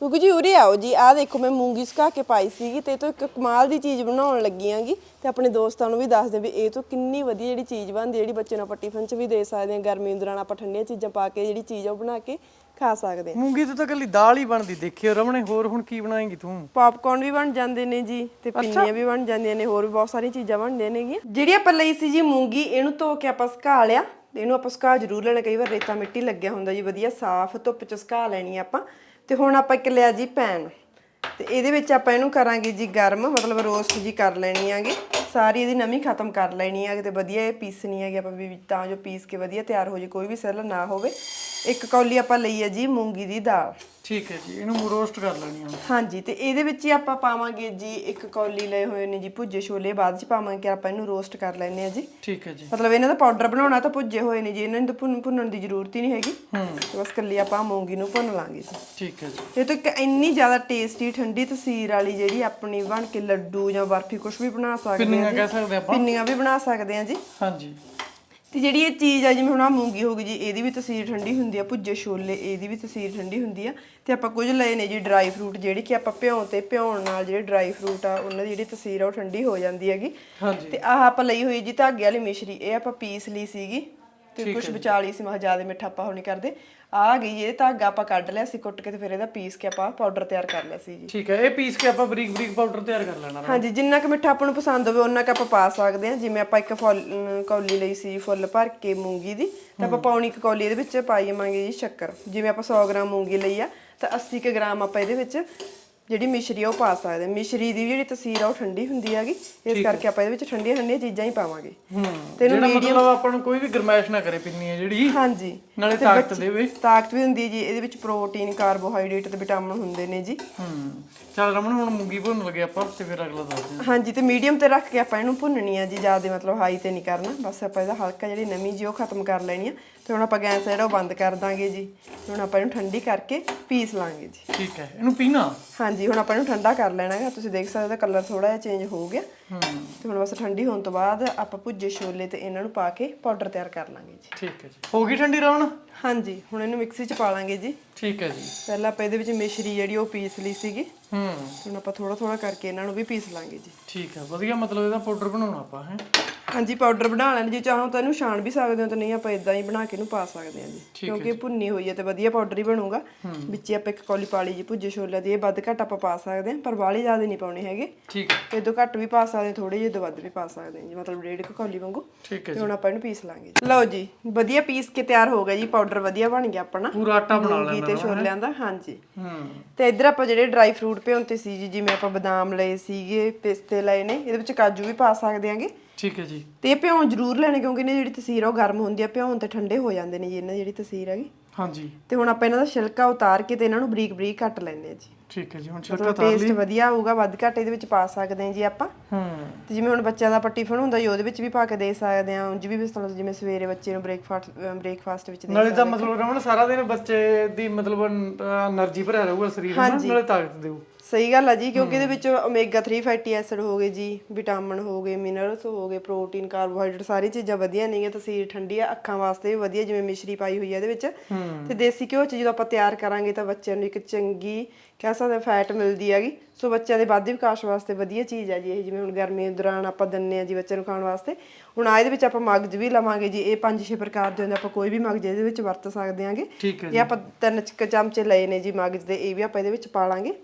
ਕਿਉਂਕਿ ਜੀ ਉਰੇ ਆਓ ਜੀ ਆਹ ਦੇਖੋ ਮੈਂ ਮੂੰਗੀ ਸੁਕਾ ਕੇ ਪਾਈ ਸੀਗੀ ਤੇ ਇਹ ਤੋਂ ਇੱਕ ਕਮਾਲ ਦੀ ਚੀਜ਼ ਬਣਾਉਣ ਲੱਗੀ ਆਂਗੀ ਤੇ ਆਪਣੇ ਦੋਸਤਾਂ ਨੂੰ ਵੀ ਦੱਸ ਦੇ ਵੀ ਇਹ ਤੋਂ ਕਿੰਨੀ ਵਧੀਆ ਜਿਹੜੀ ਚੀਜ਼ ਬਣਦੀ ਜਿਹੜੀ ਬੱਚੇ ਨੂੰ ਆਪਾਂ ਟਿਫਨ 'ਚ ਵੀ ਦੇ ਸਕਦੇ ਹਾਂ ਗਰਮੀ ਦੌਰਾਨ ਆਪਾਂ ਠੰਡੀਆਂ ਚੀਜ਼ਾਂ ਪਾ ਕੇ ਜਿਹੜੀ ਚੀਜ਼ ਆ ਉਹ ਬਣਾ ਕੇ ਖਾ ਸਕਦੇ ਹਾਂ। ਮੂੰਗੀ ਤੋਂ ਤਾਂ ਕੱਲੀ ਦਾਲ ਹੀ ਬਣਦੀ ਦੇਖਿਓ ਰਮਣੇ ਹੋਰ ਹੁਣ ਕੀ ਬਣਾਏਂਗੀ ਤੂੰ? ਪਾਪਕੌਰਨ ਵੀ ਬਣ ਜਾਂਦੇ ਨੇ ਜੀ ਤੇ ਪਿੰਨੀਆਂ ਵੀ ਬਣ ਜਾਂਦੀਆਂ ਨੇ ਹੋਰ ਵੀ ਬਹੁਤ ਸਾਰੀਆਂ ਚੀਜ਼ਾਂ ਬਣਦੀਆਂ ਨੇਗੀਆਂ। ਜਿਹੜੀ ਆਪਾਂ ਲਈ ਸੀ ਜੀ ਮੂੰਗੀ ਇਹਨੂੰ ਧੋ ਕੇ ਆਪਾਂ ਸੁਕਾ ਲਿਆ ਤੇ ਇਹਨੂੰ ਆਪਾਂ ਸੁਕਾ ਜ਼ਰੂਰ ਲੈਣਾ ਕਈ ਵਾਰ ਰੇਤਾ ਮਿੱਟੀ ਲੱਗਿਆ ਹੁੰਦਾ ਜੀ ਵਧੀਆ ਸਾਫ਼ ਧੁੱਪ 'ਚ ਸੁਕਾ ਲੈਣੀ ਆ ਆਪਾਂ। ਤੇ ਹੁਣ ਆਪਾਂ ਇੱਕ ਲਿਆ ਜੀ ਪੈਨ। ਤੇ ਇਹਦੇ ਵਿੱਚ ਆਪਾਂ ਇਹਨੂੰ ਕਰਾਂਗੇ ਜੀ ਗਰਮ, ਮਤਲਬ ਰੋਸਟ ਜੀ ਕਰ ਲੈਣੀ ਆਗੇ ਸਾਰੀ ਇਹਦੀ ਨਮੀ ਖਤਮ ਕਰ ਲੈਣੀ ਆ ਤੇ ਵਧੀਆ ਇਹ ਪੀਸਣੀ ਹੈਗੀ, ਆਪਾਂ ਵੀ ਤਾਂ ਜੋ ਪੀਸ ਕੇ ਵਧੀਆ ਤਿਆਰ ਹੋ ਜੇ, ਕੋਈ ਵੀ ਸੈੱਲ ਨਾ ਹੋਵੇ। ਇੱਕ ਕੌਲੀ ਆਪਾਂ ਲਈ ਹੈ ਜੀ ਮੂੰਗੀ ਦੀ ਦਾਲ। ਠੀਕ ਹੈ ਜੀ ਇਹਨੂੰ ਰੋਸਟ ਕਰ ਲੈਣੀ ਆ। ਹਾਂਜੀ ਤੇ ਇਹਦੇ ਵਿੱਚ ਹੀ ਆਪਾਂ ਪਾਵਾਂਗੇ ਜੀ ਇੱਕ ਕੌਲੀ ਲਏ ਹੋਏ ਨੇ ਜੀ ਭੁੱਜੇ ਛੋਲੇ ਬਾਅਦ ਚ ਪਾਵਾਂਗੇ ਕਿ ਆਪਾਂ ਇਹਨੂੰ ਰੋਸਟ ਕਰ ਲੈਣੇ ਆ ਜੀ। ਠੀਕ ਹੈ ਜੀ। ਮਤਲਬ ਇਹਨਾਂ ਦਾ ਪਾਊਡਰ ਬਣਾਉਣਾ ਤਾਂ ਭੁੱਜੇ ਹੋਏ ਨੇ ਜੀ ਇਹਨਾਂ ਨੂੰ ਤਾਂ ਭੁੰਨ ਭੁੰਨਣ ਦੀ ਜ਼ਰੂਰਤ ਹੀ ਨਹੀਂ ਹੈਗੀ। ਤੇ ਬਸ ਕੱਲੀ ਆਪਾਂ ਮੂੰਗੀ ਨੂੰ ਭੁੰਨ ਲਾਂਗੇ ਜੀ। ਠੀਕ ਹੈ ਜੀ। ਇਹ ਤਾਂ ਇੱਕ ਇੰਨੀ ਜ਼ਿਆਦਾ ਟੇਸਟੀ ਠੰਡੀ ਤਸੀਰ ਵਾਲੀ ਜਿਹੜੀ ਆਪਣੀ ਬਣ ਕੇ ਲੱਡੂ ਜਾਂ ਬਰਫੀ ਕੁਝ ਵੀ ਬਣਾ ਸਕਦੇ ਪਿੰਨੀਆਂ ਆ ਜੀ। ਕਹਿ ਸਕਦੇ ਆਪਾਂ। ਪਿੰਨੀਆਂ ਵੀ ਬਣਾ ਸਕਦੇ ਆ ਜੀ। ਹਾਂਜੀ। ਤੇ ਜਿਹੜੀ ਇਹ ਚੀਜ਼ ਆ ਜਿਵੇਂ ਹੁਣ ਆ ਮੂੰਗੀ ਹੋ ਗਈ ਜੀ ਇਹਦੀ ਵੀ ਤਸੀਰ ਠੰਡੀ ਹੁੰਦੀ ਆ ਭੁੱਜੇ ਛੋਲੇ ਇਹਦੀ ਵੀ ਤਸੀਰ ਠੰਡੀ ਹੁੰਦੀ ਆ। ਤੇ ਆਪਾਂ ਕੁਝ ਲਏ ਨੇ ਜੀ ਡਰਾਈ ਫਰੂਟ ਜਿਹੜੀ ਕਿ ਆਪਾਂ ਭਿਉਂ ਤੇ ਭਿਉਣ ਨਾਲ ਜਿਹੜੇ ਡਰਾਈ ਫਰੂਟ ਆ ਉਹਨਾਂ ਦੀ ਜਿਹੜੀ ਤਸੀਰ ਆ ਉਹ ਠੰਡੀ ਹੋ ਜਾਂਦੀ ਹੈਗੀ। ਹਾਂਜੀ। ਤੇ ਆਹ ਆਪਾਂ ਲਈ ਹੋਈ ਜੀ ਧਾਗੇ ਵਾਲੀ ਮਿਸ਼ਰੀ ਇਹ ਆਪਾਂ ਪੀਸ ਲਈ ਸੀਗੀ ਤੇ ਕੁਝ ਵਿਚਾਲੀ ਸੀ ਮਾ ਜ਼ਿਆਦਾ ਮਿੱਠਾ ਆਪਾਂ ਨਹੀਂ ਕਰਦੇ। ਆ ਗਈ ਇਹ ਧਾਗਾ ਆਪਾਂ ਕੱਢ ਲਿਆ ਸੀ ਕੁੱਟ ਕੇ ਤੇ ਫਿਰ ਇਹਦਾ ਪੀਸ ਕੇ ਆਪਾਂ ਪਾਊਡਰ ਤਿਆਰ ਕਰ ਲਿਆ ਸੀ ਜੀ। ਠੀਕ ਹੈ ਇਹ ਪੀਸ ਕੇ ਆਪਾਂ ਬਰੀਕ ਬਰੀਕ ਪਾਊਡਰ ਤਿਆਰ ਕਰ ਲੈਣਾ ਹਾਂਜੀ ਜਿੰਨਾ ਕੁ ਮਿੱਠਾ ਆਪਾਂ ਨੂੰ ਪਸੰਦ ਹੋਵੇ ਉਹਨਾਂ ਕੁ ਆਪਾਂ ਪਾ ਸਕਦੇ ਹਾਂ। ਜਿਵੇਂ ਆਪਾਂ ਇੱਕ ਫੁੱਲ ਕੌਲੀ ਲਈ ਸੀ ਫੁੱਲ ਭਰ ਕੇ ਮੂੰਗੀ ਦੀ ਤਾਂ ਆਪਾਂ ਪੌਣੀ ਕੁ ਕੌਲੀ ਇਹਦੇ ਵਿੱਚ ਪਾਈ ਜਾਵਾਂਗੇ ਜੀ ਸ਼ੱਕਰ। ਜਿਵੇਂ ਆਪਾਂ 100 ਗ੍ਰਾਮ ਮੂੰਗੀ ਲਈ ਆ ਤਾਂ 80 ਕੁ ਗ੍ਰਾਮ ਆਪਾਂ ਇਹਦੇ ਵਿੱਚ ਜਿਹੜੀ ਮਿਸ਼ਰੀ ਆ ਉਹ ਪਾ ਸਕਦੇ। ਹਾਂ ਮਿਸ਼ਰੀ ਦੀ ਜਿਹੜੀ ਤਸੀਰ ਆ ਉਹ ਠੰਡੀ ਹੁੰਦੀ ਹੈਗੀ ਇਸ ਕਰਕੇ ਆਪਾਂ ਇਹਦੇ ਵਿੱਚ ਠੰਡੀਆਂ ਠੰਡੀਆਂ ਚੀਜ਼ਾਂ ਹੀ ਪਾਵਾਂਗੇ। ਹੂੰ। ਤੇ ਇਹਨੂੰ ਜਿਹੜਾ ਮਤਲਬ ਆਪਾਂ ਨੂੰ ਕੋਈ ਵੀ ਗਰਮੈਸ਼ ਨਾ ਕਰੇ ਪਿੰਨੀ ਹੈ ਜਿਹੜੀ ਹਾਂਜੀ। ਨਾਲੇ ਤਾਕਤ ਦੇਵੇ। ਤਾਕਤ ਵੀ ਹੁੰਦੀ ਹੈ ਜੀ ਇਹਦੇ ਵਿੱਚ ਪ੍ਰੋਟੀਨ ਕਾਰਬੋਹਾਈਡਰੇਟ ਤੇ ਵਿਟਾਮਿਨ ਹੁੰਦੇ ਨੇ ਜੀ। ਹੂੰ। ਚੱਲ ਰਮਣ ਹੁਣ ਮੂੰਗੀ ਭੁੰਨ ਲਗੇ ਆਪਾਂ ਤੇ ਫਿਰ ਅਗਲਾ ਦੱਸਦੇ ਹਾਂ ਹਾਂਜੀ ਤੇ ਮੀਡੀਅਮ ਤੇ ਰੱਖ ਕੇ ਆਪਾਂ ਇਹਨੂੰ ਭੁੰਨਣੀ ਆ ਜੀ ਜ਼ਿਆਦਾ ਮਤਲਬ ਹਾਈ ਤੇ ਨਹੀਂ ਕਰਨਾ। ਬਸ ਆਪਾਂ ਇਹਦਾ ਹਲਕਾ ਜਿਹੜੀ ਨਮੀ ਜੀ ਉਹ ਖਤਮ ਕਰ ਲੈਣੀ ਆ ਤੇ ਹੁਣ ਆਪਾਂ ਗੈਸ ਜਿਹੜਾ ਉਹ ਬੰਦ ਕਰ ਦਾਂਗੇ ਜੀ। ਹੁਣ ਆਪਾਂ ਇਹਨੂੰ ਠੰਡੀ ਕਰਕੇ ਪੀਸ ਲਾਂਗੇ ਜੀ। ਠੀਕ ਹੈ। ਇਹਨੂੰ ਪੀਣਾ? ਹਾਂਜੀ। ਹੁਣ ਆਪਾਂ ਇਹਨੂੰ ਠੰਡਾ ਕਰ ਲੈਣਾ ਹੈ ਤੁਸੀਂ ਦੇਖ ਸਕਦੇ ਹੋ ਕਲਰ ਥੋੜਾ ਜਿਹਾ ਚੇਂਜ ਹੋ ਗਿਆ। ਹੂੰ। ਤੇ ਹੁਣ ਬਸ ਠੰਡੀ ਹੋਣ ਤੋਂ ਬਾਅਦ ਆਪਾਂ ਭੁੱਜੇ ਛੋਲੇ ਤੇ ਇਹਨਾਂ ਨੂੰ ਪਾ ਕੇ ਪਾਊਡਰ ਤਿਆਰ ਕਰ ਲਾਂਗੇ ਜੀ। ਠੀਕ ਹੈ ਜੀ। ਹੋ ਗਈ ਠੰਡੀ ਰਮਣ ਹਾਂਜੀ ਹੁਣ ਇਹਨੂੰ ਮਿਕਸੀ 'ਚ ਪਾ ਲਾਂਗੇ ਜੀ। ਠੀਕ ਹੈ ਜੀ। ਪਹਿਲਾਂ ਆਪਾਂ ਇਹਦੇ ਵਿੱਚ ਮਿਸ਼ਰੀ ਜਿਹੜੀ ਉਹ ਪੀਸ ਲਈ ਸੀਗੀ। ਹੂੰ। ਹੁਣ ਆਪਾਂ ਥੋੜਾ ਥੋੜਾ ਕਰਕੇ ਇਹਨਾਂ ਨੂੰ ਵੀ ਪੀਸ ਲਾਂਗੇ ਜੀ। ਠੀਕ ਹੈ ਵਧੀਆ ਮਤਲਬ ਇਹਦਾ ਪਾਊਡਰ ਬਣਾਉਣਾ ਆਪਾਂ ਹੈ। ਹਾਂਜੀ ਪਾਊਡਰ ਬਣਾ ਲੈਣ ਜੇ ਚਾਹੋ ਤਾਂ ਇਹਨੂੰ ਛਾਣ ਵੀ ਸਕਦੇ ਹੋ ਤੇ ਨਹੀਂ ਆਪਾਂ ਇਦਾਂ ਹੀ ਬਣਾ ਕੇ ਇਹਨੂੰ ਪਾ ਸਕਦੇ ਹਾਂ ਜੀ। ਕਿਉਂਕਿ ਭੁੰਨੀ ਹੋਈ ਹੈ ਤੇ ਵਧੀਆ ਪਾਊਡਰ ਹੀ ਬਣੂਗਾ। ਵਿੱਚ ਆਪਾਂ ਇੱਕ ਕੌਲੀ ਪਾ ਲਈ ਜੀ ਭੁੱਜੇ ਛੋਲੇ ਦੀ ਇਹ ਵੱਧ ਘੱਟ ਆਪਾਂ ਪਾ ਸਕਦੇ ਹਾਂ ਪਰ ਬਾਹਲੀ ਜ਼ਿਆਦਾ ਨਹੀਂ ਪਾਉਣੇ ਹੈਗੇ। ਠੀਕ ਹੈ। ਇਹ ਤੋਂ ਘੱਟ ਵੀ ਪਾ ਸਕਦੇ ਥੋੜੇ ਜਿਹੇ ਤੋਂ ਵੱਧ ਵੀ ਪਾ ਸਕਦੇ ਹਾਂ ਜੀ ਮਤਲਬ ਡੇਢ ਕੁ ਕੌਲੀ ਵਾਂਗੂ। ਠੀਕ ਹੈ ਤੇ ਹੁਣ ਆਪਾਂ ਇਹਨੂੰ ਪੀਸ ਲਾਂਗੇ ਲਓ ਜੀ ਵਧੀਆ ਪੀਸ ਕੇ ਤਿਆਰ ਹੋ ਗਿਆ ਜੀ ਪਾਊਡਰ ਵਧੀਆ ਬਣ ਗਿਆ ਆਪਣਾ। ਪੂਰਾ ਆਟਾ ਬਣਾ ਲੈਣਾ ਤੇ ਛੋਲਿਆਂ ਦਾ ਹਾਂਜੀ। ਹੂੰ। ਤੇ ਇੱਧਰ ਆਪਾਂ ਜਿਹੜੇ ਡਰਾਈ ਫਰੂਟ ਭਿਉਂਤੇ ਸੀ ਜੀ ਜਿਵੇਂ ਆਪਾਂ ਬਦਾਮ ਲਏ ਸੀਗੇ ਪਿਸਤੇ ਲਏ ਨੇ ਇਹਦੇ ਵਿੱਚ ਕਾਜੂ ਵੀ ਪਾ ਸਕਦੇ ਆਂਗੇ ਠੀਕ ਹੈ ਜੀ। ਤੇ ਇਹ ਭਿਉਂ ਜ਼ਰੂਰ ਲੈਣੇ ਕਿਉਂਕਿ ਇਹਨਾਂ ਜਿਹੜੀ ਤਸੀਰ ਆ ਉਹ ਗਰਮ ਹੁੰਦੀ ਆ ਭਿਉਂ ਤੇ ਠੰਡੇ ਹੋ ਜਾਂਦੇ ਨੇ ਜੀ ਇਹਨਾਂ ਜਿਹੜੀ ਤਸੀਰ ਹੈਗੀ। ਹਾਂਜੀ। ਤੇ ਹੁਣ ਆਪਾਂ ਇਹਨਾਂ ਦਾ ਛਿਲਕਾ ਉਤਾਰ ਕੇ ਤੇ ਇਹਨਾਂ ਨੂੰ ਬਰੀਕ ਬਰੀਕ ਕੱਟ ਲੈਣੇ ਆ ਜੀ। ਠੀਕ ਹੈ ਜੀ ਹੁਣ ਛਿਲਕਾ ਉਤਾਰ ਲਈ। ਟੇਸਟ ਵਧੀਆ ਹੋਊਗਾ ਵੱਧ ਘੱਟ ਇਹਦੇ ਵਿੱਚ ਪਾ ਸਕਦੇ ਆ ਜੀ ਆਪਾਂ। ਹੂੰ। ਤੇ ਜਿਵੇਂ ਹੁਣ ਬੱਚਿਆਂ ਦਾ ਪੱਟੀ ਫਣ ਹੁੰਦਾ ਜੀ ਉਹਦੇ ਵਿੱਚ ਵੀ ਪਾ ਕੇ ਦੇ ਸਕਦੇ ਆ ਉਂਝ ਵੀ ਬਿਸ ਜਿਵੇਂ ਸਵੇਰੇ ਬੱਚੇ ਨੂੰ ਬ੍ਰੇਕਫਾਸਟ ਬ੍ਰੇਕਫਾਸਟ ਵਿੱਚ ਦੇ ਨਾਲੇ ਤਾਂ ਮਤਲਬ ਰਮਨ ਸਾਰਾ ਦਿਨ ਬੱਚੇ ਦੀ ਮਤਲਬ એનર્ਜੀ ਭਰਿਆ ਰਹੂਗਾ ਸਰੀਰ ਨਾਲ ਨਾਲੇ ਤਾਕਤ ਦੇਊ। ਸਹੀ ਗੱਲ ਆ ਜੀ ਕਿਉਂਕਿ ਇਹਦੇ ਵਿੱਚ ਓਮੇਗਾ 3 ਫੈਟੀ ਐਸਿਡ ਹੋ ਗਏ ਜੀ ਵਿਟਾਮਿਨ ਹੋ ਗਏ ਮਿਨਰਲਸ ਹੋ ਗਏ ਪ੍ਰੋਟੀਨ ਕਾਰਬੋਹਾਈਡਰੇਟ ਸਾਰੀ ਚੀਜ਼ਾਂ ਵਧੀਆ ਨੇਗੀਆਂ ਤਸੀਰ ਠੰਡੀ ਆ ਅੱਖਾਂ ਵਾਸਤੇ ਵੀ ਵਧੀਆ ਜਿਵੇਂ ਮਿਸ਼ਰੀ ਪਾਈ ਹੋਈ ਹੈ ਇਹਦੇ ਵਿੱਚ। ਤੇ ਦੇਸੀ ਘਿਓ ਚ ਜਦੋਂ ਆਪਾਂ ਤਿਆਰ ਕਰਾਂਗੇ ਤਾਂ ਬੱਚਿਆਂ ਨੂੰ ਇੱਕ ਚੰਗੀ ਕਹਿ ਸਕਦੇ ਫੈਟ ਮਿਲਦੀ ਹੈਗੀ। ਸੋ ਬੱਚਿਆਂ ਦੇ ਵਾਧੇ ਵਿਕਾਸ ਵਾਸਤੇ ਵਧੀਆ ਚੀਜ਼ ਹੈ ਜੀ ਇਹ ਜਿਵੇਂ ਹੁਣ ਗਰਮੀ ਦੌਰਾਨ ਆਪਾਂ ਦਿੰਨੇ ਆ ਜੀ ਬੱਚਿਆਂ ਨੂੰ ਖਾਣ ਵਾਸਤੇ। ਹੁਣ ਆ ਇਹਦੇ ਵਿੱਚ ਆਪਾਂ ਮਗਜ ਵੀ ਲਵਾਂਗੇ ਜੀ ਇਹ ਪੰਜ ਛੇ ਪ੍ਰਕਾਰ ਦੇ ਹੁੰਦੇ ਆਪਾਂ ਕੋਈ ਵੀ ਮਗਜ ਇਹਦੇ ਵਿੱਚ ਵਰਤ ਸਕਦੇ ਆਂਗੇ। ਇਹ ਆਪਾਂ ਤਿੰਨ ਚਮਚੇ ਲਏ ਨੇ ਜੀ ਮਗਜ ਦੇ ਇਹ ਵੀ ਆਪਾਂ ਇਹਦੇ ਵਿੱਚ ਪਾ ਲਾਂਗੇ।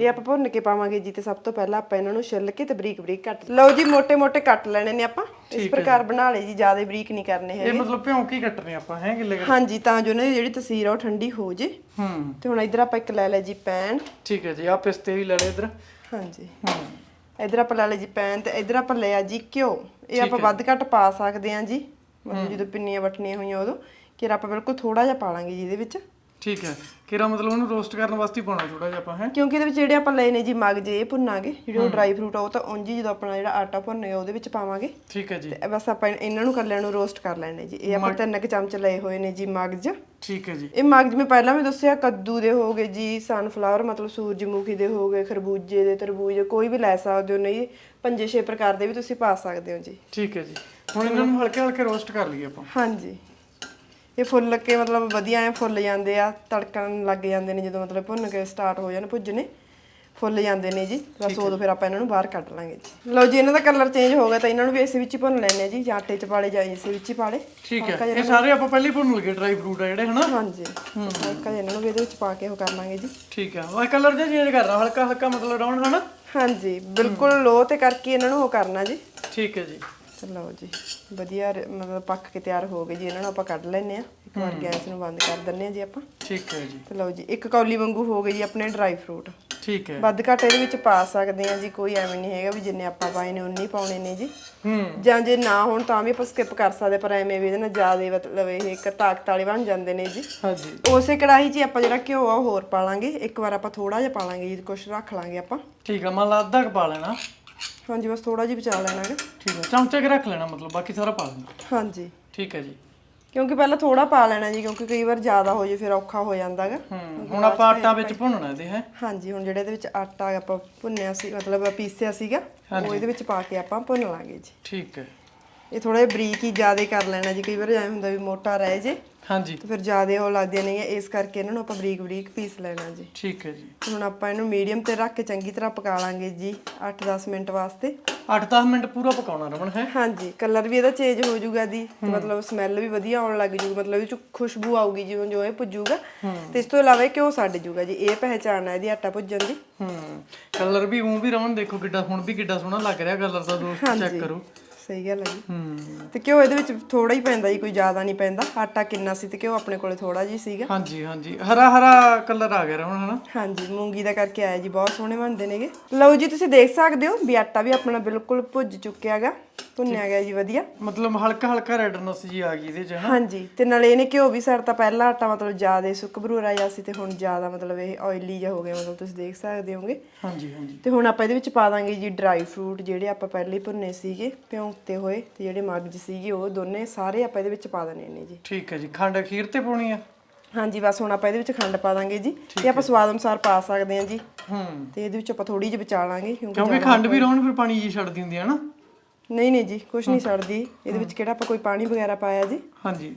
ਇਹ ਆਪਾਂ ਭੁੰਨ ਕੇ ਪਾਵਾਂਗੇ ਜੀ ਤੇ ਸਭ ਤੋਂ ਪਹਿਲਾਂ ਆਪਾਂ ਇਹਨਾਂ ਨੂੰ ਛਿੱਲ ਕੇ ਤੇ ਬਰੀਕ ਬਰੀਕ ਕੱਟ ਲਓ ਜੀ ਮੋٹے ਮੋٹے ਕੱਟ ਲੈਣੇ ਨੇ ਆਪਾਂ। ਇਸ ਪ੍ਰਕਾਰ ਬਣਾ ਲਏ ਜੀ ਜ਼ਿਆਦਾ ਬਰੀਕ ਨਹੀਂ ਕਰਨੇ ਹੈਗੇ। ਇਹ ਮਤਲਬ ਭਿਉਂ ਕੇ ਕੱਟਨੇ ਆਪਾਂ ਹੈ ਗਿੱਲੇ ਕਰਕੇ ਹਾਂਜੀ ਤਾਂ ਜੋ ਉਹਨਾਂ ਜਿਹੜੀ ਤਸੀਰ ਆ ਉਹ ਠੰਡੀ ਹੋ ਜੇ। ਹੂੰ। ਤੇ ਹੁਣ ਇਧਰ ਆਪਾਂ ਇੱਕ ਲੈ ਲੈ ਜੀ ਪੈਨ। ਠੀਕ ਹੈ ਜੀ ਆ ਪਿਸਤੇ ਵੀ ਲੈ ਲੈ ਇਧਰ। ਹਾਂਜੀ। ਹੂੰ। ਇਧਰ ਆਪਾਂ ਲੈ ਲਿਆ ਜੀ ਪੈਨ ਤੇ ਇਧਰ ਆਪਾਂ ਲਿਆ ਜੀ ਘਿਓ। ਇਹ ਆਪਾਂ ਵੱਧ ਘੱਟ ਪਾ ਸਕਦੇ ਆ ਜੀ। ਮਤਲਬ ਜਦੋਂ ਪਿੰਨੀਆਂ ਵਟਣੀਆਂ ਹੋਈਆਂ ਉਦੋਂ। ਕਿ ਆਪਾਂ ਬਿਲਕੁਲ ਥੋੜਾ ਜਿਹਾ ਪਾ ਲਾਂਗੇ ਜੀ ਇਹਦੇ ਵਿੱਚ। ਠੀਕ ਹੈ। ਕਿਰਾ ਮਤਲਬ ਉਹਨੂੰ ਰੋਸਟ ਕਰਨ ਵਾਸਤੇ ਹੀ ਪਾਉਣਾ ਥੋੜਾ ਜਿਹਾ ਆਪਾਂ ਹੈ? ਕਿਉਂਕਿ ਇਹਦੇ ਵਿੱਚ ਜਿਹੜੇ ਆਪਾਂ ਲਏ ਨੇ ਜੀ ਮਗਜ ਇਹ ਭੁੰਨਾਂਗੇ। ਜਿਹੜੇ ਉਹ ਡਰਾਈ ਫਰੂਟ ਆ ਉਹ ਤਾਂ ਉਂਝ ਹੀ ਜਦੋਂ ਆਪਣਾ ਜਿਹੜਾ ਆਟਾ ਭੁੰਨੇਗਾ ਉਹਦੇ ਵਿੱਚ ਪਾਵਾਂਗੇ। ਠੀਕ ਹੈ ਜੀ। ਤੇ ਬਸ ਆਪਾਂ ਇਹਨਾਂ ਨੂੰ ਕੱਲਿਆਂ ਨੂੰ ਰੋਸਟ ਕਰ ਲੈਣੇ ਜੀ। ਇਹ ਆਪਾਂ ਤਿੰਨ ਕੁ ਚਮਚ ਲਏ ਹੋਏ ਨੇ ਜੀ ਮਗਜ ਠੀਕ ਹੈ ਜੀ। ਇਹ ਮਗਜ ਮੈਂ ਪਹਿਲਾਂ ਵੀ ਦੱਸਿਆ ਕੱਦੂ ਦੇ ਹੋਗੇ ਜੀ ਸਨਫਲਾਵਰ ਮਤਲਬ ਸੂਰਜਮੁਖੀ ਦੇ ਹੋਗੇ ਖਰਬੂਜੇ ਦੇ ਤਰਬੂਜ ਕੋਈ ਵੀ ਲੈ ਸਕਦੇ ਹੋ ਨਹੀਂ ਪੰਜੇ ਛੇ ਪ੍ਰਕਾਰ ਦੇ ਵੀ ਤੁਸੀਂ ਪਾ ਸਕਦੇ ਹੋ ਜੀ। ਠੀਕ ਹੈ ਜੀ। ਹੁਣ ਇਹਨਾਂ ਨੂੰ ਹਲਕੇ ਹਲਕੇ ਰੋਸਟ ਕਰ ਲਈਏ ਆਪਾਂ। ਹਾਂਜੀ। ਇਹ ਫੁੱਲ ਕੇ ਮਤਲਬ ਵਧੀਆ ਐ ਫੁੱਲ ਜਾਂਦੇ ਆ ਤੜਕਣ ਲੱਗ ਜਾਂਦੇ ਨੇ ਜਦੋਂ ਮਤਲਬ ਭੁੰਨ ਕੇ ਸਟਾਰਟ ਹੋ ਜਾਣ ਭੁੱਜਣੇ ਫੁੱਲ ਜਾਂਦੇ ਨੇ ਜੀ। ਬਸ ਉਦੋਂ ਫਿਰ ਆਪਾਂ ਇਹਨਾਂ ਨੂੰ ਬਾਹਰ ਕੱਢ ਲਾਂਗੇ ਜੀ। ਲਓ ਜੀ ਇਹਨਾਂ ਦਾ ਕਲਰ ਚੇਂਜ ਹੋ ਗਿਆ ਤਾਂ ਇਹਨਾਂ ਨੂੰ ਵੀ ਇਸੇ ਵਿੱਚ ਹੀ ਭੁੰਨ ਲੈਣੇ ਆ ਜੀ ਜਾਂ ਆਟੇ ਚ ਪਾਲੇ ਜਾਂ ਇਸੇ ਵਿੱਚ ਹੀ ਪਾਲੇ। ਠੀਕ ਹੈ ਇਹ ਸਾਰੇ ਆਪਾਂ ਪਹਿਲੇ ਭੁੰਨ ਲਗੇ ਡਰਾਈ ਫਰੂਟ ਆ ਜਿਹੜੇ ਹਨਾ? ਹਾਂਜੀ। ਹਲਕਾ ਜਿਹਾ ਇਹਨਾਂ ਨੂੰ ਵੀ ਇਹਦੇ ਵਿੱਚ ਪਾ ਕੇ ਉਹ ਕਰ ਲਾਂਗੇ ਜੀ। ਠੀਕ ਹੈ ਉਹ ਕਲਰ ਜਿਹਾ ਚੇਂਜ ਕਰਨਾ ਹਲਕਾ ਹਲਕਾ ਮਤਲਬ ਰਾਉਣ ਹਨਾ? ਹਾਂਜੀ ਬਿਲਕੁਲ ਲੋ ਤੇ ਕਰਕੇ ਇਹਨਾਂ ਨੂੰ ਉਹ ਕਰਨਾ ਜੀ। ਠੀਕ ਹੈ ਜੀ। ਲਓ ਜੀ ਵਧੀਆ ਰ- ਮਤਲਬ ਪੱਕ ਕੇ ਤਿਆਰ ਹੋ ਗਏ ਜੀ ਇਹਨਾਂ ਨੂੰ ਆਪਾਂ ਕੱਢ ਲੈਨੇ ਆ ਇੱਕ ਵਾਰ ਗੈਸ ਨੂੰ ਬੰਦ ਕਰ ਦਿੰਨੇ ਆ ਜੀ ਆਪਾਂ। ਠੀਕ ਹੈ ਜੀ। ਤੇ ਲਓ ਜੀ ਇੱਕ ਕੌਲੀ ਵਾਂਗੂ ਹੋ ਗਈ ਜੀ ਆਪਣੇ ਡਰਾਈ ਫਰੂਟ। ਠੀਕ ਹੈ। ਵੱਧ ਘੱਟ ਇਹਦੇ ਵਿੱਚ ਪਾ ਸਕਦੇ ਆ ਜੀ ਕੋਈ ਐਵੇਂ ਨਹੀਂ ਹੈਗਾ ਵੀ ਜਿੰਨੇ ਆਪਾਂ ਪਾਏ ਨੇ ਉਨੇ ਹੀ ਪਾਉਣੇ ਨੇ ਜੀ। ਹੂੰ। ਜਾਂ ਜੇ ਨਾ ਹੋਣ ਤਾਂ ਵੀ ਆਪਾਂ ਸਕਿਪ ਕਰ ਸਕਦੇ ਪਰ ਐਵੇਂ ਵੀ ਇਹਦੇ ਨਾਲ ਜ਼ਿਆਦਾ ਮਤਲਬ ਇਹ ਇੱਕ ਤਾਕਤ ਵਾਲੇ ਬਣ ਜਾਂਦੇ ਨੇ ਜੀ। ਹਾਂਜੀ। ਉਸੇ ਕੜਾਹੀ 'ਚ ਹੀ ਆਪਾਂ ਜਿਹੜਾ ਘਿਓ ਆ ਉਹ ਹੋਰ ਪਾ ਲਾਂਗੇ। ਇੱਕ ਵਾਰ ਆਪਾਂ ਥੋੜਾ ਜਿਹਾ ਪਾ ਲਾਂਗੇ ਜੀ ਕੁਛ ਰੱਖ ਲਾਂਗੇ ਆਪਾਂ। ਠੀਕ ਹੈ ਮੰਨ ਲਾ ਅੱਧਾ ਕੁ ਪਾ ਲੈਣਾ। ਹਾਂਜੀ ਬਸ ਥੋੜਾ ਜਿਹਾ ਬਚਾ ਲੈਣਾ ਹੈਗਾ ਠੀਕ ਹੈ। ਚਮਚਾ ਕੇ ਰੱਖ ਲੈਣਾ ਮਤਲਬ ਬਾਕੀ ਸਾਰਾ ਪਾ ਦੇਣਾ ਹਾਂਜੀ। ਠੀਕ ਹੈ ਜੀ। ਕਿਉਂਕਿ ਪਹਿਲਾਂ ਥੋੜਾ ਪਾ ਲੈਣਾ ਜੀ ਕਿਉਂਕਿ ਕਈ ਵਾਰ ਜ਼ਿਆਦਾ ਹੋ ਜੇ ਫਿਰ ਔਖਾ ਹੋ ਜਾਂਦਾਗਾ ਹੂੰ ਹੁਣ ਆਪਾਂ ਆਟਾ ਵਿੱਚ ਭੁੰਨਣਾ ਇਹਦੇ ਹੈ? ਹਾਂਜੀ ਹੁਣ ਜਿਹੜੇ ਇਹਦੇ ਵਿੱਚ ਆਟਾ ਆਪਾਂ ਭੁੰਨਿਆ ਸੀ ਮਤਲਬ ਪੀਸਿਆ ਸੀਗਾ ਉਹ ਇਹਦੇ ਵਿੱਚ ਪਾ ਕੇ ਆਪਾਂ ਭੁੰਨ ਲਾਂਗੇ ਜੀ। ਠੀਕ ਹੈ। ਇਹ ਥੋੜਾ ਜਿਹਾ ਬਰੀਕ ਹੀ ਜ਼ਿਆਦਾ ਕਰ ਲੈਣਾ ਜੀ ਕਈ ਵਾਰ ਐਂ ਹੁੰਦਾ ਵੀ ਮੋਟਾ ਰਹਿ ਜੇ। ਹਾਂਜੀ। ਤੇ ਫਿਰ ਜ਼ਿਆਦਾ ਉਹ ਲੱਗਦੀਆਂ ਨਹੀਂ ਇਸ ਕਰਕੇ ਇਹਨਾਂ ਨੂੰ ਆਪਾਂ ਬਰੀਕ ਬਰੀਕ ਪੀਸ ਲੈਣਾ ਜੀ। ਠੀਕ ਹੈ ਜੀ। ਹੁਣ ਆਪਾਂ ਇਹਨੂੰ ਮੀਡੀਅਮ ਤੇ ਰੱਖ ਕੇ ਚੰਗੀ ਤਰ੍ਹਾਂ ਪਕਾ ਲਾਂਗੇ ਜੀ 8-10 ਮਿੰਟ ਵਾਸਤੇ। 8-10 ਮਿੰਟ ਪੂਰਾ ਪਕਾਉਣਾ ਰਮਣ ਹੈ? ਹਾਂਜੀ ਕਲਰ ਵੀ ਇਹਦਾ ਚੇਂਜ ਹੋ ਜਾਊਗਾ ਦੀ ਤੇ ਮਤਲਬ ਸਮੈਲ ਵੀ ਵਧੀਆ ਆਉਣ ਲੱਗ ਜੂਗੀ ਮਤਲਬ ਇਹ ਚ ਖੁਸ਼ਬੂ ਆਊਗੀ ਜਿਵੇਂ ਜੋ ਇਹ ਭੁੱਜੂਗਾ ਤੇ ਇਸ ਤੋਂ ਇਲਾਵਾ ਇਹ ਘਿਓ ਛੱਡ ਜੂਗਾ ਜੀ ਇਹ ਪਹਿਚਾਣ ਹੈ ਇਹਦੀ ਆਟਾ ਭੁੱਜਣ ਦੀ। ਹੂੰ ਕਲਰ ਵੀ ਉਹ ਵੀ ਰਮਣ ਦੇਖੋ ਕਿੱਡਾ ਹੁਣ ਵੀ ਕਿੱਡਾ ਸੋਹਣਾ ਲੱਗ ਰਿਹਾ ਕਲਰ ਦਾ ਦੋਸਤ ਚੈੱਕ ਕਰੋ। ਸਹੀ ਗੱਲ ਹੈ ਜੀ। ਹੂੰ। ਤੇ ਘਿਓ ਇਹਦੇ ਵਿੱਚ ਥੋੜਾ ਹੀ ਪੈਂਦਾ ਜੀ ਕੋਈ ਜ਼ਿਆਦਾ ਨਹੀਂ ਪੈਂਦਾ। ਆਟਾ ਕਿੰਨਾ ਸੀ ਤੇ ਘਿਓ ਆਪਣੇ ਕੋਲੇ ਥੋੜਾ ਜੀ ਸੀਗਾ। ਹਾਂਜੀ ਹਾਂਜੀ। ਹਰਾ ਹਰਾ ਕਲਰ ਆ ਗਿਆ ਰਮਣ ਹਨਾ? ਹਾਂਜੀ ਮੂੰਗੀ ਦਾ ਕਰਕੇ ਆਇਆ ਜੀ ਬਹੁਤ ਸੋਹਣੇ ਬਣਦੇ ਨੇਗੇ। ਲਓ ਜੀ ਤੁਸੀਂ ਦੇਖ ਸਕਦੇ ਹੋ ਵੀ ਆਟਾ ਵੀ ਆਪਣਾ ਬਿਲਕੁਲ ਭੁੱਜ ਚੁੱਕਿਆ ਹੈਗਾ। ਭੁੰਨਿਆ ਗਿਆ ਜੀ ਵਧੀਆ। ਮਤਲਬ ਹਲਕਾ ਹਲਕਾ ਰੈਡਨੈਸ ਜੀ ਆ ਗਈ ਇਹਦੇ ਚ ਹਨਾ? ਹਾਂਜੀ ਤੇ ਨਾਲੇ ਇਹਨੇ ਘਿਓ ਵੀ ਸਰਤਾ ਪਹਿਲਾਂ ਆਟਾ ਮਤਲਬ ਜ਼ਿਆਦਾ ਸੁੱਕ ਭਰੂਰਾ ਜਿਹਾ ਸੀ ਤੇ ਹੁਣ ਜ਼ਿਆਦਾ ਮਤਲਬ ਇਹ ਆਇਲੀ ਜਿਹਾ ਹੋ ਗਿਆ ਮਤਲਬ ਤੁਸੀਂ ਦੇਖ ਸਕਦੇ ਹੋਗੇ ਹਾਂਜੀ ਹਾਂਜੀ। ਤੇ ਹੁਣ ਆਪਾਂ ਇਹਦੇ ਵਿੱਚ ਪਾ ਦਾਂਗੇ ਜੀ ਡਰਾਈ ਫਰੂਟ ਜਿਹੜੇ ਆਪਾਂ ਪਹਿਲੇ ਹੀ ਭੁੰਨੇ ਸੀਗੇ ਭਿਉਂਤੇ ਹੋਏ ਤੇ ਜਿਹੜੇ ਮਗਜ ਸੀਗੇ ਉਹ ਦੋਨੇ ਸਾਰੇ ਆਪਾਂ ਇਹਦੇ ਵਿੱਚ ਪਾ ਦੇਣੇ ਨੇ ਜੀ। ਠੀਕ ਹੈ ਜੀ ਖੰਡ ਖੀਰ ਤੇ ਪਾਉਣੀ ਆ? ਹਾਂਜੀ ਬਸ ਹੁਣ ਆਪਾਂ ਇਹਦੇ ਵਿੱਚ ਖੰਡ ਪਾ ਦਾਂਗੇ ਜੀ ਤੇ ਆਪਾਂ ਸਵਾਦ ਅਨੁਸਾਰ ਪਾ ਸਕਦੇ ਹਾਂ ਜੀ। ਹੂੰ। ਤੇ ਇਹਦੇ ਵਿੱਚ ਆਪਾਂ ਥੋੜੀ ਜਿਹੀ ਬਚਾ ਲਾਂਗੇ ਕਿਉਂਕਿ ਖੰਡ ਵੀ ਰਮਣ ਫਿਰ ਪਾਣੀ ਜੀ ਛੱਡਦੀ ਹੁੰਦੀ ਹੈ ਨਾ ਨਹੀਂ ਨਹੀਂ ਜੀ ਕੁਝ ਨਹੀਂ ਸੜਦੀ ਇਹਦੇ ਵਿੱਚ ਕਿਹੜਾ ਆਪਾਂ ਕੋਈ ਪਾਣੀ ਵਗੈਰਾ ਪਾਇਆ ਜੀ? ਹਾਂਜੀ।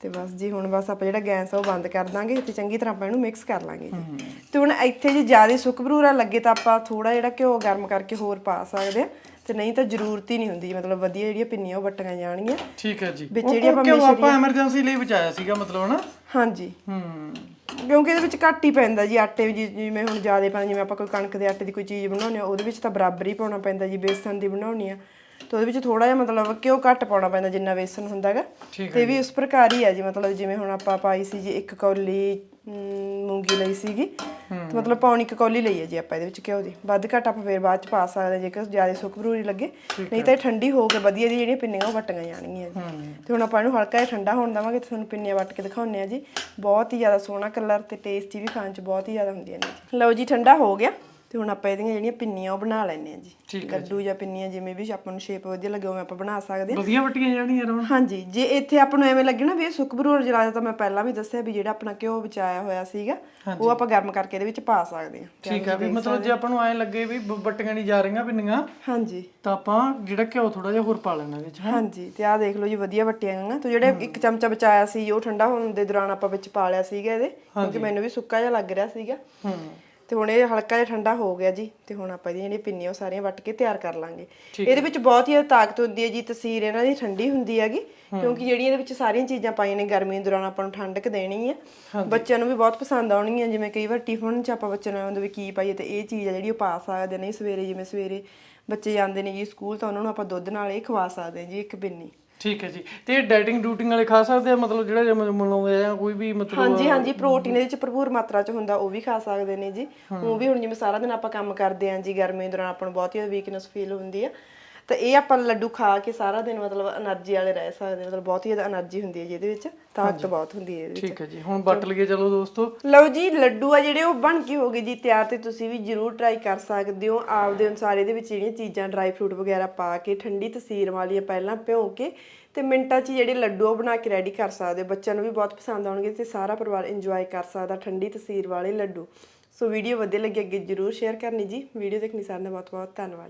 ਤੇ ਬਸ ਜੀ ਹੁਣ ਬਸ ਆਪਾਂ ਜਿਹੜਾ ਗੈਸ ਆ ਉਹ ਬੰਦ ਕਰ ਦਾਂਗੇ ਤੇ ਚੰਗੀ ਤਰ੍ਹਾਂ ਆਪਾਂ ਇਹਨੂੰ ਮਿਕਸ ਕਰ ਲਾਂਗੇ ਜੀ। ਤੇ ਹੁਣ ਇੱਥੇ ਜੇ ਜ਼ਿਆਦਾ ਸੁੱਕ ਭਰੂਰਾ ਲੱਗੇ ਤਾਂ ਆਪਾਂ ਥੋੜਾ ਜਿਹੜਾ ਘਿਓ ਗਰਮ ਕਰਕੇ ਹੋਰ ਪਾ ਸਕਦੇ ਆ। ਤੇ ਨਹੀਂ ਤਾਂ ਜ਼ਰੂਰਤ ਹੀ ਨਹੀਂ ਹੁੰਦੀ ਮਤਲਬ ਵਧੀਆ ਜਿਹੜੀਆਂ ਪਿੰਨੀਆਂ ਉਹ ਵੱਟੀਆਂ ਜਾਣਗੀਆਂ। ਠੀਕ ਹੈ ਜੀ। ਵਿੱਚ ਜਿਹੜੀ ਆਪਾਂ ਕਿਉਂ ਆਪਾਂ ਐਮਰਜੈਂਸੀ ਲਈ ਬਚਾਇਆ ਸੀਗਾ ਮਤਲਬ ਹਨਾ? ਹਾਂਜੀ। ਹੂੰ। ਕਿਉਂਕਿ ਇਹਦੇ ਵਿੱਚ ਘੱਟ ਹੀ ਪੈਂਦਾ ਜੀ ਆਟੇ ਵਿੱਚ ਜਿਵੇਂ ਹੁਣ ਜ਼ਿਆਦਾ ਪੈਂਦਾ ਜਿਵੇਂ ਆਪਾਂ ਕੋਈ ਕਣਕ ਦੇ ਆਟੇ ਦੀ ਕੋਈ ਚੀਜ਼ ਬਣਾਉਂਦੇ ਆ ਉਹਦੇ ਵਿੱਚ ਤਾਂ ਬਰਾਬਰ ਹੀ ਪਾਉਣਾ ਪੈਂਦਾ ਜੀ ਬੇਸਨ ਦੀ ਬਣਾਉਣੀ ਆ ਤਾਂ ਉਹਦੇ ਵਿੱਚ ਥੋੜਾ ਜਿਹਾ ਮਤਲਬ ਘਿਓ ਘੱਟ ਪਾਉਣਾ ਪੈਂਦਾ ਜਿੰਨਾ ਬੇਸਨ ਹੁੰਦਾਗਾ ਤੇ ਵੀ ਉਸ ਪ੍ਰਕਾਰ ਹੀ ਆ ਜੀ ਮਤਲਬ ਜਿਵੇਂ ਹੁਣ ਆਪਾਂ ਪਾਈ ਸੀ ਜੀ ਇੱਕ ਕੌਲੀ ਅਮ, ਮੂੰਗੀ ਲਈ ਸੀਗੀ। ਤੇ ਮਤਲਬ ਪੌਣੀ ਕੁ ਕੌਲੀ ਲਈ ਹੈ ਜੀ ਆਪਾਂ ਇਹਦੇ ਵਿੱਚ ਘਿਓ ਦੀ। ਵੱਧ ਘੱਟ ਆਪਾਂ ਫੇਰ ਬਾਅਦ ਚ ਪਾ ਸਕਦੇ ਹਾਂ ਜੇਕਰ ਜ਼ਿਆਦਾ ਸੁੱਕ ਭਰੂਰੀ ਲੱਗੇ। ਨਹੀਂ ਤਾਂ ਇਹ ਠੰਡੀ ਹੋ ਕੇ ਵਧੀਆ ਦੀ ਜਿਹੜੀਆਂ ਪਿੰਨੀਆਂ ਉਹ ਵੱਟੀਆਂ ਜਾਣਗੀਆਂ ਜੀ। ਤੇ ਹੁਣ ਆਪਾਂ ਇਹਨੂੰ ਹਲਕਾ ਜਿਹਾ ਠੰਡਾ ਹੋਣ ਦੇਵਾਂਗੇ ਤੇ ਤੁਹਾਨੂੰ ਪਿੰਨੀਆਂ ਵੱਟ ਕੇ ਦਿਖਾਉਂਦੇ ਆ ਜੀ। ਬਹੁਤ ਹੀ ਜ਼ਿਆਦਾ ਸੋਹਣਾ ਕਲਰ ਤੇ ਟੇਸਟੀ ਵੀ ਖਾਣ ਚ ਬਹੁਤ ਹੀ ਜ਼ਿਆਦਾ ਹੁੰਦੀਆਂ ਨੇ ਜੀ। ਲਓ ਜੀ ਠੰਡਾ ਹੋ ਗਿਆ। ਤੇ ਹੁਣ ਆਪਾਂ ਇਹਦੀਆਂ ਜਿਹੜੀਆਂ ਪਿੰਨੀਆਂ ਉਹ ਬਣਾ ਲੈਣੇ ਆ ਜੀ। ਲੱਡੂ ਜਾਂ। ਪਿੰਨੀਆਂ ਜਿਵੇਂ ਵੀ ਆਪਾਂ ਨੂੰ ਸ਼ੇਪ ਵਧੀਆ ਲੱਗੇ ਉਵੇਂ ਆਪਾਂ ਬਣਾ ਸਕਦੇ ਹਾਂ। ਵਧੀਆ ਵਟੀਆਂ ਜਾਣੀਆਂ ਰਮਣ ਹਾਂਜੀ ਜੇ ਇੱਥੇ ਆਪਾਂ ਨੂੰ ਐਵੇਂ ਲੱਗੇ ਨਾ ਵੀ ਇਹ ਸੁਖਬਰੂਰ ਜਲਾਇਆ ਤਾਂ ਮੈਂ ਪਹਿਲਾਂ ਵੀ ਦੱਸਿਆ ਵੀ ਜਿਹੜਾ ਆਪਣਾ ਘਿਓ ਬਚਾਇਆ ਹੋਇਆ ਸੀਗਾ ਉਹ ਆਪਾਂ ਗਰਮ ਕਰਕੇ ਇਹਦੇ ਵਿੱਚ ਪਾ ਸਕਦੇ ਹਾਂ। ਠੀਕ ਹੈ ਵੀ ਮਤਲਬ ਜੇ ਆਪਾਂ ਨੂੰ ਐ ਲੱਗੇ ਵੀ ਵੱਟੀਆਂ ਨਹੀਂ ਜਾ ਰਹੀਆਂ ਪਿੰਨੀਆਂ ਹਾਂਜੀ। ਤਾਂ ਆਪਾਂ ਜਿਹੜਾ ਘਿਓ ਥੋੜਾ ਜਿਹਾ ਹੋਰ ਪਾ ਲੈਣਾ ਵਿੱਚ। ਹਾਂਜੀ ਤੇ ਆਹ ਦੇਖ ਲਓ ਜੀ ਵਧੀਆ ਵੱਟੀਆਂ ਗਈਆਂ ਤੇ ਜਿਹੜੇ ਇੱਕ ਚਮਚਾ ਬਚਾਇਆ ਸੀ ਉਹ ਠੰਡਾ ਹੋਣ ਦੇ ਦੌਰਾਨ ਆਪਾਂ ਵਿੱਚ ਪਾ ਲਿਆ ਸੀਗਾ ਇਹਦੇ ਕਿਉਂਕਿ ਮੈਨੂੰ ਵੀ ਸੁੱਕਾ ਜਿਹਾ ਲੱਗ ਰਿਹਾ ਸੀਗਾ। ਹੂੰ। ਤੇ ਹੁਣ ਇਹ ਹਲਕਾ ਜਿਹਾ ਠੰਡਾ ਹੋ ਗਿਆ ਜੀ ਤੇ ਹੁਣ ਆਪਾਂ ਇਹਦੀਆਂ ਜਿਹੜੀਆਂ ਪਿੰਨੀਆਂ ਉਹ ਸਾਰੀਆਂ ਵੱਟ ਕੇ ਤਿਆਰ ਕਰ ਲਾਂਗੇ। ਇਹਦੇ ਵਿੱਚ ਬਹੁਤ ਹੀ ਤਾਕਤ ਹੁੰਦੀ ਹੈ ਜੀ ਤਸੀਰ ਇਹਨਾਂ ਦੀ ਠੰਡੀ ਹੁੰਦੀ ਹੈਗੀ ਕਿਉਂਕਿ ਜਿਹੜੀਆਂ ਇਹਦੇ ਵਿੱਚ ਸਾਰੀਆਂ ਚੀਜ਼ਾਂ ਪਾਈਆਂ ਨੇ ਗਰਮੀ ਦੌਰਾਨ ਆਪਾਂ ਨੂੰ ਠੰਡਕ ਦੇਣੀ ਹੈ ਬੱਚਿਆਂ ਨੂੰ ਵੀ ਬਹੁਤ ਪਸੰਦ ਆਉਣਗੀਆਂ ਜਿਵੇਂ ਕਈ ਵਾਰ ਟਿਫਨ 'ਚ ਆਪਾਂ ਬੱਚਿਆਂ ਨੂੰ ਵੀ ਕੀ ਪਾਈਏ ਤੇ ਇਹ ਚੀਜ਼ ਆ ਜਿਹੜੀ ਉਹ ਪਾ ਸਕਦੇ ਨਹੀਂ ਸਵੇਰੇ ਜਿਵੇਂ ਸਵੇਰੇ ਬੱਚੇ ਜਾਂਦੇ ਨੇ ਜੀ ਸਕੂਲ ਤਾਂ ਉਹਨਾਂ ਨੂੰ ਆਪਾਂ ਦੁੱਧ ਨਾਲ ਇਹ ਖਵਾ ਸਕਦੇ ਹਾਂ ਜੀ ਇੱਕ ਪਿੰਨੀ। ਠੀਕ ਹੈ ਜੀ। ਤੇ ਡਾਈਟਿੰਗ ਡੂਟਿੰਗ ਵਾਲੇ ਖਾ ਸਕਦੇ ਆ? ਮਤਲਬ ਜਿਹੜਾ ਜਿਵੇਂ ਮਨਾਉਂਦੇ ਆ ਕੋਈ ਵੀ ਮਤਲਬ ਹਾਂਜੀ ਹਾਂਜੀ ਪ੍ਰੋਟੀਨ ਇਹਦੇ ਵਿੱਚ ਭਰਪੂਰ ਮਾਤਰਾ ਚ ਹੁੰਦਾ ਉਹ ਵੀ ਖਾ ਸਕਦੇ ਨੇ ਜੀ। ਉਹ ਵੀ ਹੁਣ ਜਿਵੇਂ ਸਾਰਾ ਦਿਨ ਆਪਾਂ ਕੰਮ ਕਰਦੇ ਆਂ ਜੀ ਗਰਮੀ ਦੌਰਾਨ ਆਪਾਂ ਨੂੰ ਬਹੁਤ ਹੀ ਵੀਕਨੈਸ ਫੀਲ ਹੁੰਦੀ ਆ। ਤਾਂ ਇਹ ਆਪਾਂ ਲੱਡੂ ਖਾ ਕੇ ਸਾਰਾ ਦਿਨ ਮਤਲਬ એનર્ਜੀ ਵਾਲੇ ਰਹਿ ਸਕਦੇ ਮਤਲਬ ਬਹੁਤ ਹੀ ਜ਼ਿਆਦਾ એનર્ਜੀ ਹੁੰਦੀ ਹੈ ਜਿਹਦੇ ਵਿੱਚ ਤਾਕਤ ਬਹੁਤ ਹੁੰਦੀ ਹੈ ਇਹਦੇ ਵਿੱਚ। ਠੀਕ ਹੈ ਜੀ ਹੁਣ ਵਟ ਲਈਏ ਚਲੋ ਦੋਸਤੋ। ਲਓ ਜੀ ਲੱਡੂ ਆ ਜਿਹੜੇ ਉਹ ਬਣ ਕੇ ਹੋ ਗਏ ਜੀ ਤਿਆਰ ਤੇ ਤੁਸੀਂ ਵੀ ਜਰੂਰ ਟਰਾਈ ਕਰ ਸਕਦੇ ਹੋ। ਆਪਦੇ ਅਨੁਸਾਰ ਇਹਦੇ ਵਿੱਚ ਜਿਹੜੀਆਂ ਚੀਜ਼ਾਂ ਡਰਾਈ ਫਰੂਟ ਵਗੈਰਾ ਪਾ ਕੇ ਠੰਡੀ ਤਸੀਰ ਵਾਲੀ ਪਹਿਲਾਂ ਭਿਓ ਕੇ ਤੇ ਮਿੰਟਾਂ 'ਚ ਜਿਹੜੇ ਲੱਡੂ ਉਹ ਬਣਾ ਕੇ ਰੈਡੀ ਕਰ ਸਕਦੇ ਹੋ। ਬੱਚਿਆਂ ਨੂੰ ਵੀ ਬਹੁਤ ਪਸੰਦ ਆਉਣਗੇ ਤੇ ਸਾਰਾ ਪਰਿਵਾਰ ਇੰਜੋਏ ਕਰ ਸਕਦਾ ਠੰਡੀ ਤਸੀਰ ਵਾਲੇ ਲੱਡੂ। ਸੋ ਵੀਡੀਓ ਵਧੀਆ ਲੱਗੇ ਅੱਗੇ ਜਰੂਰ ਸ਼ੇਅਰ ਕਰਨੀ ਜੀ। ਵੀਡੀਓ ਦੇਖਣ ਸਾਰਿਆਂ ਦਾ ਬਹੁਤ ਬਹੁਤ ਧੰਨਵਾਦ।